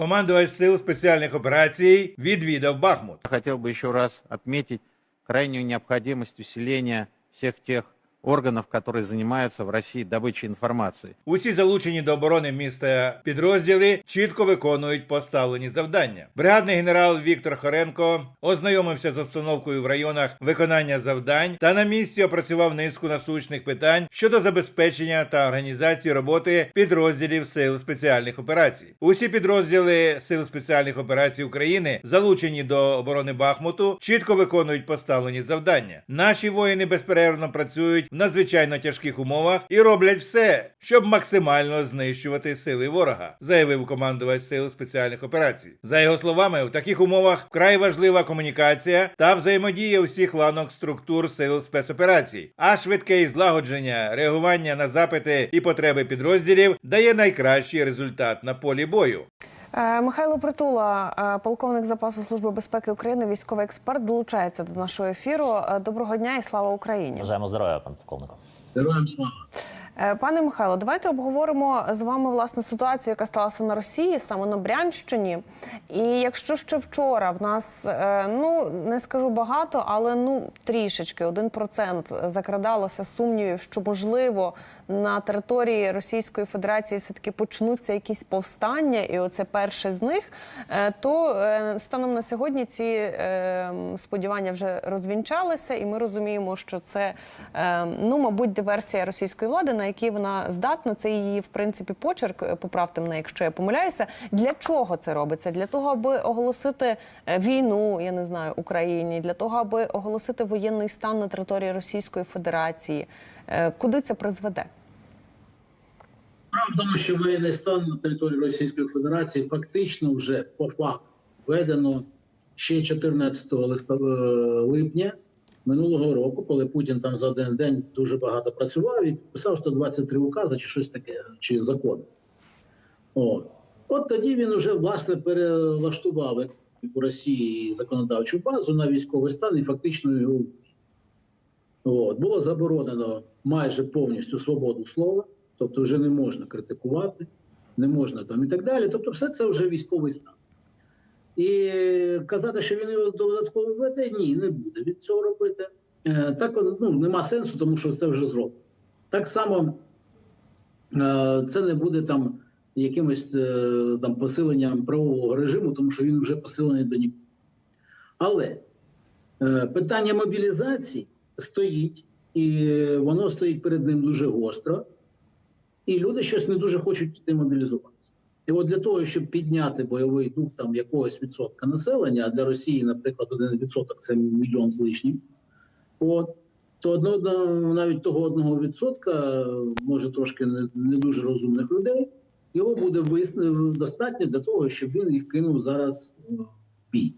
Командувач сил спеціальних операцій відвідав Бахмут. Хотів би ще раз відмітити крайню необхідність усилення всіх тех органов, которые занимаются в России добычей информации. Усі залучені до оборони міста підрозділи чітко виконують поставлені завдання. Бригадний генерал Віктор Хоренко ознайомився з обстановкою в районах виконання завдань та на місці опрацював низку насущних питань щодо забезпечення та організації роботи підрозділів сил спеціальних операцій. Усі підрозділи сил спеціальних операцій України, залучені до оборони Бахмуту, чітко виконують поставлені завдання. Наші воїни безперервно працюють в надзвичайно тяжких умовах і роблять все, щоб максимально знищувати сили ворога, заявив командувач сил спеціальних операцій. За його словами, в таких умовах вкрай важлива комунікація та взаємодія усіх ланок структур сил спецоперацій, а швидке і злагодження реагування на запити і потреби підрозділів дає найкращий результат на полі бою. Е, Михайло Притула, е, полковник запасу служби безпеки України, військовий експерт, долучається до нашого ефіру. Е, Доброго дня і слава Україні. Бажаємо здоров'я, пан полковнику. Героям слава. Е, Пане Михайло, давайте обговоримо з вами власне ситуацію, яка сталася на Росії, саме на Брянщині. І якщо ще вчора в нас е, ну не скажу багато, але ну трішечки один процент закрадалося сумнівів, що можливо на території Російської Федерації все таки почнуться якісь повстання, і оце перше з них, е, то станом на сьогодні ці сподівання вже розвінчалися, і ми розуміємо, що це ну, мабуть, диверсія російської влади, якій вона здатна. Це її в принципі почерк. е, Поправте мене, якщо я помиляюся. Для чого це робиться? Для того, аби оголосити е, війну, я не знаю, Україні, для того, аби оголосити воєнний стан на території Російської Федерації. Е, Куди це призведе? Справа в тому, що воєнний стан на території Російської Федерації фактично вже по факту введено ще 14 листа- липня минулого року, коли Путін там за один день дуже багато працював і писав 123 укази чи щось таке, чи закони. От. От тоді він вже власне перелаштував у Росії законодавчу базу на військовий стан і фактично його. От. Було заборонено майже повністю свободу слова, тобто вже не можна критикувати, не можна там і так далі. Тобто, все це вже військовий стан. І казати, що він його додатково веде, ні, не буде від цього робити. Е, Так ну, нема сенсу, тому що це вже зроблено. Так само е, це не буде там якимось е, там посиленням правового режиму, тому що він вже посилений до нікого. Але питання мобілізації стоїть, і воно стоїть перед ним дуже гостро, і люди щось не дуже хочуть йти мобілізуватися. І от для того, щоб підняти бойовий дух там якогось відсотка населення, а для Росії, наприклад, один відсоток це мільйон з лишнім, от, то одно, навіть того одного відсотка, може трошки не, не дуже розумних людей, його буде вис- достатньо для того, щоб він їх кинув зараз в бій.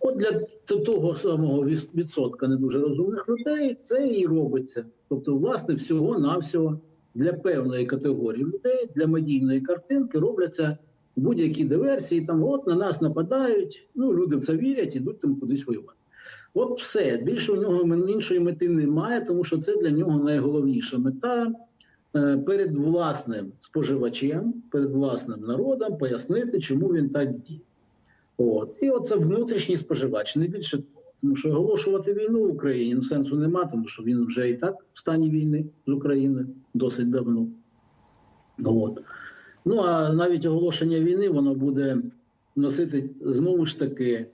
От для того самого відсотка не дуже розумних людей це і робиться. Тобто, власне, всього-навсього для певної категорії людей, для медійної картинки робляться будь-які диверсії. Там от на нас нападають. Ну люди в це вірять, ідуть там кудись воювати. От все більше у нього іншої мети немає, тому що це для нього найголовніша мета е, перед власним споживачем, перед власним народом пояснити, чому він так діє. От і оце внутрішній споживач, не більше. Тому що оголошувати війну в Україні ну, сенсу нема, тому що він вже і так в стані війни з Україною досить давно. Ну, От. Ну а навіть оголошення війни воно буде носити знову ж таки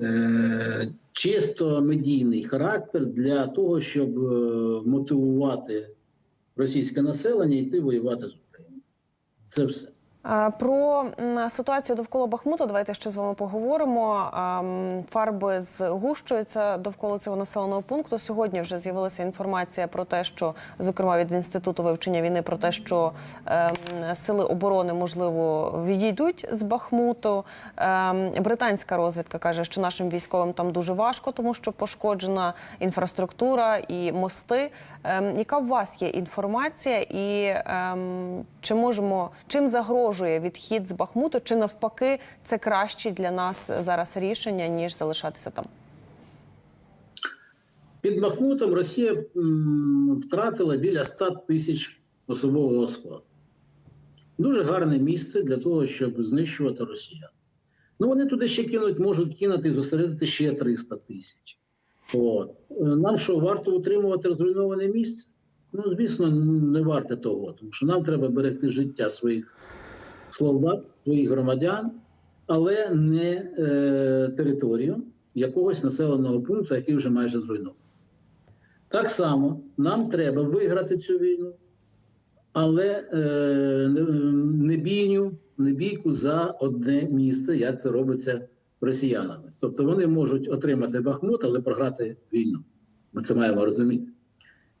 е- чисто медійний характер для того, щоб е- мотивувати російське населення йти воювати з Україною. Це все. Про ситуацію довкола Бахмута давайте ще з вами поговоримо. Фарби згущуються довкола цього населеного пункту. Сьогодні вже з'явилася інформація про те, що зокрема від інституту вивчення війни, про те, що ем, сили оборони можливо відійдуть з Бахмуту. Ем, Британська розвідка каже, що нашим військовим там дуже важко, тому що пошкоджена інфраструктура і мости. Ем, Яка у вас є інформація, і чи можемо чим загрожує відхід з Бахмуту, чи навпаки це краще для нас зараз рішення ніж залишатися там? Під Бахмутом Росія втратила біля 100 тисяч особового складу. Дуже гарне місце для того, щоб знищувати росіян. Ну, вони туди ще кинуть, можуть кинути і зосередити ще 300 тисяч. От. Е, Нам що, варто утримувати розруйноване місце? Ну, звісно, не варто того, тому що нам треба берегти життя своїх солдат, своїх громадян, але не е, територію якогось населеного пункту, який вже майже зруйнований. Так само нам треба виграти цю війну, але е, не, бійню, не бійку за одне місце, як це робиться росіянами. Тобто вони можуть отримати Бахмут, але програти війну. Ми це маємо розуміти.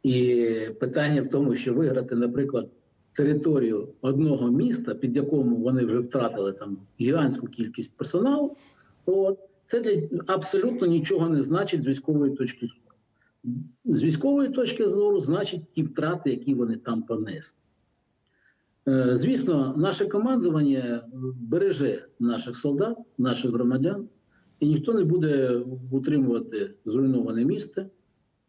І питання в тому, що виграти, наприклад, територію одного міста, під якому вони вже втратили там гігантську кількість персоналу, от, це для абсолютно нічого не значить з військової точки зору. З військової точки зору значить ті втрати, які вони там понесли. Е, Звісно, наше командування береже наших солдат, наших громадян, і ніхто не буде утримувати зруйноване місце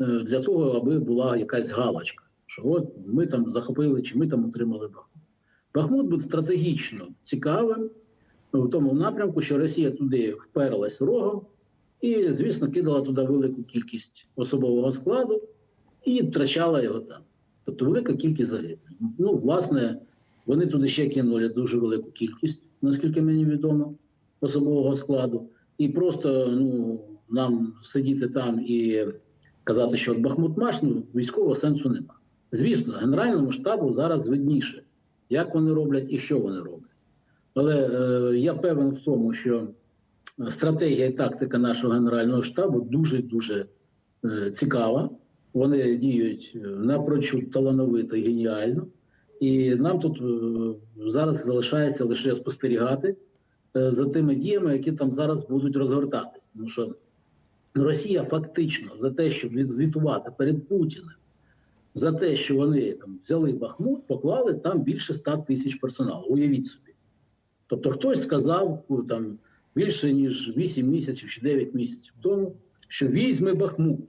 е, для того, аби була якась галочка, що от ми там захопили чи ми там утримали Бахмут. Бахмут буде стратегічно цікавим в тому напрямку, що Росія туди вперлась рогом і, звісно, кидала туди велику кількість особового складу і втрачала його там. Тобто велика кількість загиблих. Ну, власне, вони туди ще кинули дуже велику кількість, наскільки мені відомо, особового складу. І просто ну, нам сидіти там і казати, що от Бахмут маш, ну, військового сенсу нема. Звісно, Генеральному штабу зараз видніше, як вони роблять і що вони роблять. Але е, я певен в тому, що стратегія і тактика нашого Генерального штабу дуже дуже е, цікава. Вони діють е, напрочуд талановито і геніально. І нам тут е, зараз залишається лише спостерігати е, за тими діями, які там зараз будуть розгортатися. Тому що Росія фактично за те, щоб відзвітувати перед Путіним, за те, що вони там взяли Бахмут, поклали там більше 100 тисяч персоналу. Уявіть собі. Тобто хтось сказав ну, там більше ніж 8 місяців чи 9 місяців тому, що візьме Бахмут.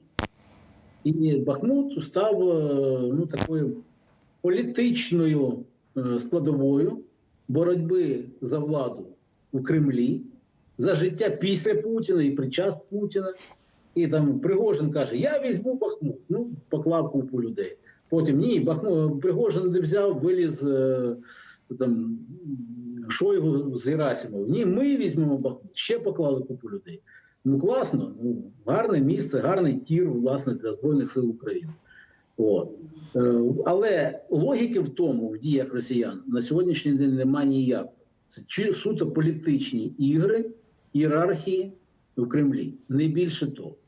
І Бахмут став е, ну, такою політичною е, складовою боротьби за владу у Кремлі, за життя після Путіна і під час Путіна. І там Пригожин каже: Я візьму Бахмут. Ну, поклав купу людей. Потім ні, Бахмут Пригожин не взяв, виліз е, там Шойгу з Герасимов. Ні, ми візьмемо Бахмут. Ще поклали купу людей. Ну класно, ну, гарне місце, гарний тір, власне, для Збройних сил України. От. Е, Але логіки в тому, в діях росіян, на сьогоднішній день немає ніякої. Це чи суто політичні ігри, ієрархії у Кремлі. Не більше того.